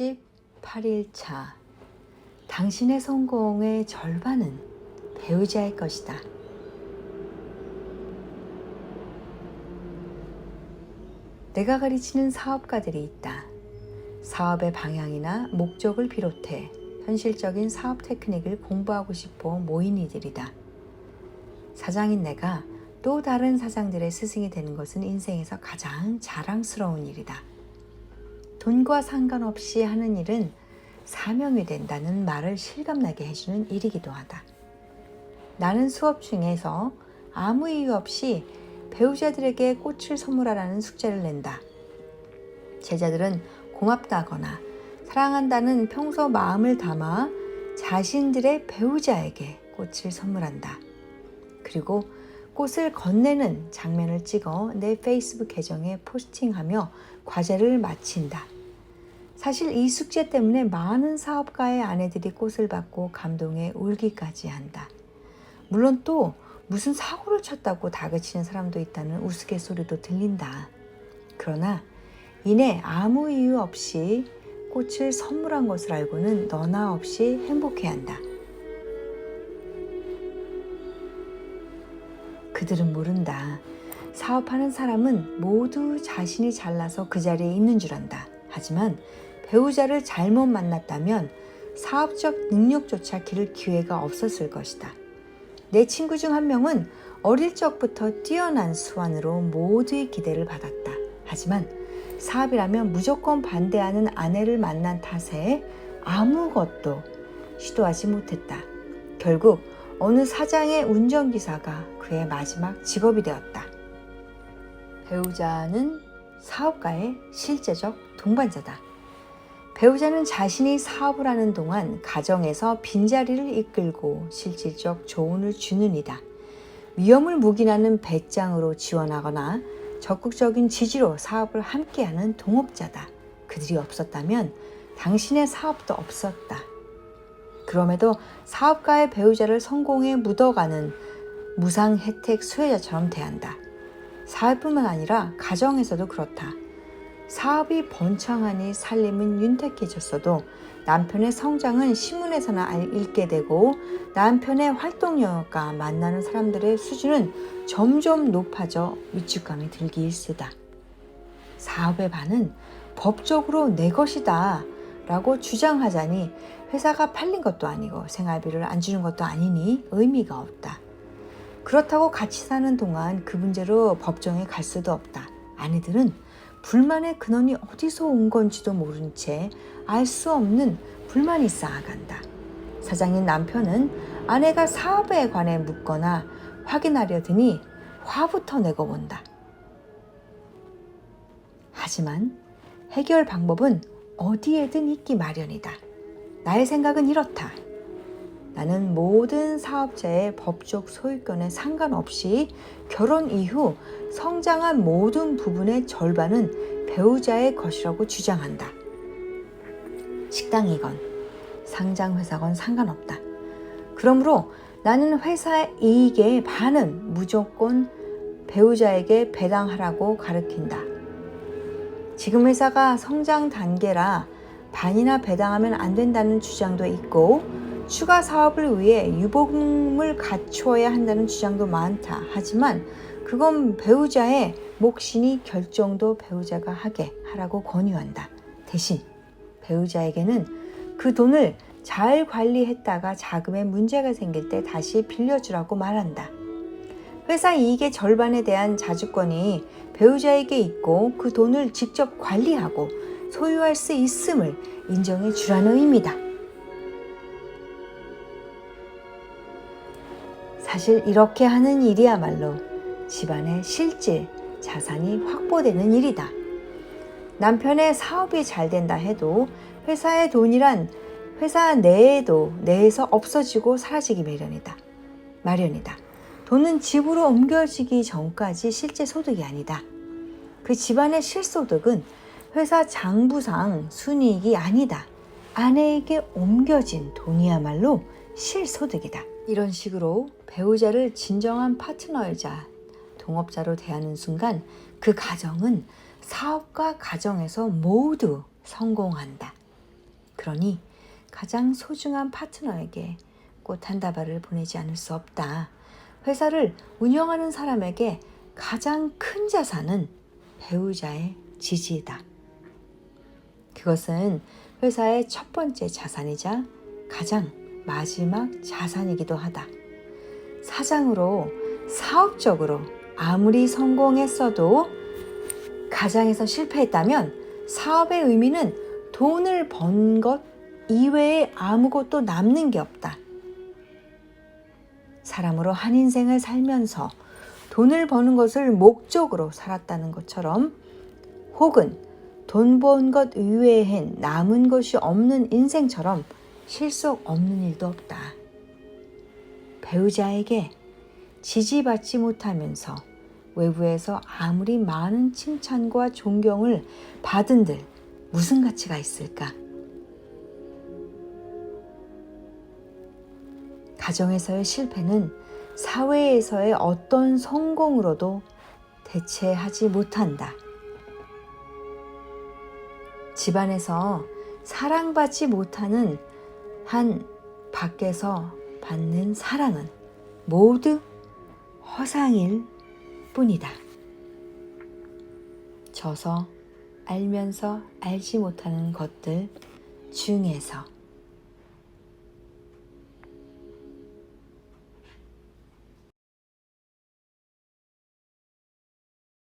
18일 차. 당신의 성공의 절반은 배우자의 것이다. 내가 가르치는 사업가들이 있다. 사업의 방향이나 목적을 비롯해 현실적인 사업 테크닉을 공부하고 싶어 모인 이들이다. 사장인 내가 또 다른 사장들의 스승이 되는 것은 인생에서 가장 자랑스러운 일이다. 돈과 상관없이 하는 일은 사명이 된다는 말을 실감나게 해주는 일이기도 하다. 나는 수업 중에서 아무 이유 없이 배우자들에게 꽃을 선물하라는 숙제를 낸다. 제자들은 고맙다거나 사랑한다는 평소 마음을 담아 자신들의 배우자에게 꽃을 선물한다. 그리고 꽃을 건네는 장면을 찍어 내 페이스북 계정에 포스팅하며 과제를 마친다. 사실 이 숙제 때문에 많은 사업가의 아내들이 꽃을 받고 감동에 울기까지 한다. 물론 또 무슨 사고를 쳤다고 다그치는 사람도 있다는 우스갯소리도 들린다. 그러나 이내 아무 이유 없이 꽃을 선물한 것을 알고는 너나 없이 행복해한다. 그들은 모른다. 사업하는 사람은 모두 자신이 잘나서 그 자리에 있는 줄 안다. 하지만 배우자를 잘못 만났다면 사업적 능력조차 기를 기회가 없었을 것이다. 내 친구 중 한 명은 어릴 적부터 뛰어난 수완으로 모두의 기대를 받았다. 하지만 사업이라면 무조건 반대하는 아내를 만난 탓에 아무것도 시도하지 못했다. 결국 어느 사장의 운전기사가 그의 마지막 직업이 되었다. 배우자는 사업가의 실제적 동반자다. 배우자는 자신이 사업을 하는 동안 가정에서 빈자리를 이끌고 실질적 조언을 주는 이다. 위험을 묵인하는 배짱으로 지원하거나 적극적인 지지로 사업을 함께하는 동업자다. 그들이 없었다면 당신의 사업도 없었다. 그럼에도 사업가의 배우자를 성공에 묻어가는 무상 혜택 수혜자처럼 대한다. 사업뿐만 아니라 가정에서도 그렇다. 사업이 번창하니 살림은 윤택해졌어도 남편의 성장은 신문에서나 읽게 되고 남편의 활동 영역과 만나는 사람들의 수준은 점점 높아져 위축감이 들기 일쑤다. 사업의 반은 법적으로 내 것이다 라고 주장하자니 회사가 팔린 것도 아니고 생활비를 안 주는 것도 아니니 의미가 없다. 그렇다고 같이 사는 동안 그 문제로 법정에 갈 수도 없다. 아내들은 불만의 근원이 어디서 온 건지도 모른 채 알 수 없는 불만이 쌓아간다. 사장인 남편은 아내가 사업에 관해 묻거나 확인하려 드니 화부터 내고 본다. 하지만 해결 방법은 어디에든 있기 마련이다. 나의 생각은 이렇다. 나는 모든 사업자의 법적 소유권에 상관없이 결혼 이후 성장한 모든 부분의 절반은 배우자의 것이라고 주장한다. 식당이건 상장회사건 상관없다. 그러므로 나는 회사의 이익의 반은 무조건 배우자에게 배당하라고 가르친다. 지금 회사가 성장 단계라 반이나 배당하면 안 된다는 주장도 있고 추가 사업을 위해 유보금을 갖추어야 한다는 주장도 많다. 하지만 그건 배우자의 몫이니 결정도 배우자가 하게 하라고 권유한다. 대신 배우자에게는 그 돈을 잘 관리했다가 자금에 문제가 생길 때 다시 빌려주라고 말한다. 회사 이익의 절반에 대한 자주권이 배우자에게 있고 그 돈을 직접 관리하고 소유할 수 있음을 인정해 주라는 의미다. 사실 이렇게 하는 일이야말로 집안의 실질 자산이 확보되는 일이다. 남편의 사업이 잘 된다 해도 회사의 돈이란 회사 내에도 내에서 없어지고 사라지기 마련이다. 마련이다. 돈은 집으로 옮겨지기 전까지 실제 소득이 아니다. 그 집안의 실소득은 회사 장부상 순이익이 아니다. 아내에게 옮겨진 돈이야말로 실소득이다. 이런 식으로 배우자를 진정한 파트너이자 동업자로 대하는 순간 그 가정은 사업과 가정에서 모두 성공한다. 그러니 가장 소중한 파트너에게 꽃 한 다발을 보내지 않을 수 없다. 회사를 운영하는 사람에게 가장 큰 자산은 배우자의 지지이다. 그것은 회사의 첫 번째 자산이자 가장 마지막 자산이기도 하다. 사장으로 사업적으로 아무리 성공했어도 가장에서 실패했다면 사업의 의미는 돈을 번 것 이외에 아무것도 남는 게 없다. 사람으로 한 인생을 살면서 돈을 버는 것을 목적으로 살았다는 것처럼 혹은 돈 번 것 이외엔 남은 것이 없는 인생처럼 실속 없는 일도 없다. 배우자에게 지지받지 못하면서 외부에서 아무리 많은 칭찬과 존경을 받은들 무슨 가치가 있을까? 가정에서의 실패는 사회에서의 어떤 성공으로도 대체하지 못한다. 집안에서 사랑받지 못하는 한 밖에서 받는 사랑은 모두 허상일 뿐이다. 져서 알면서 알지 못하는 것들 중에서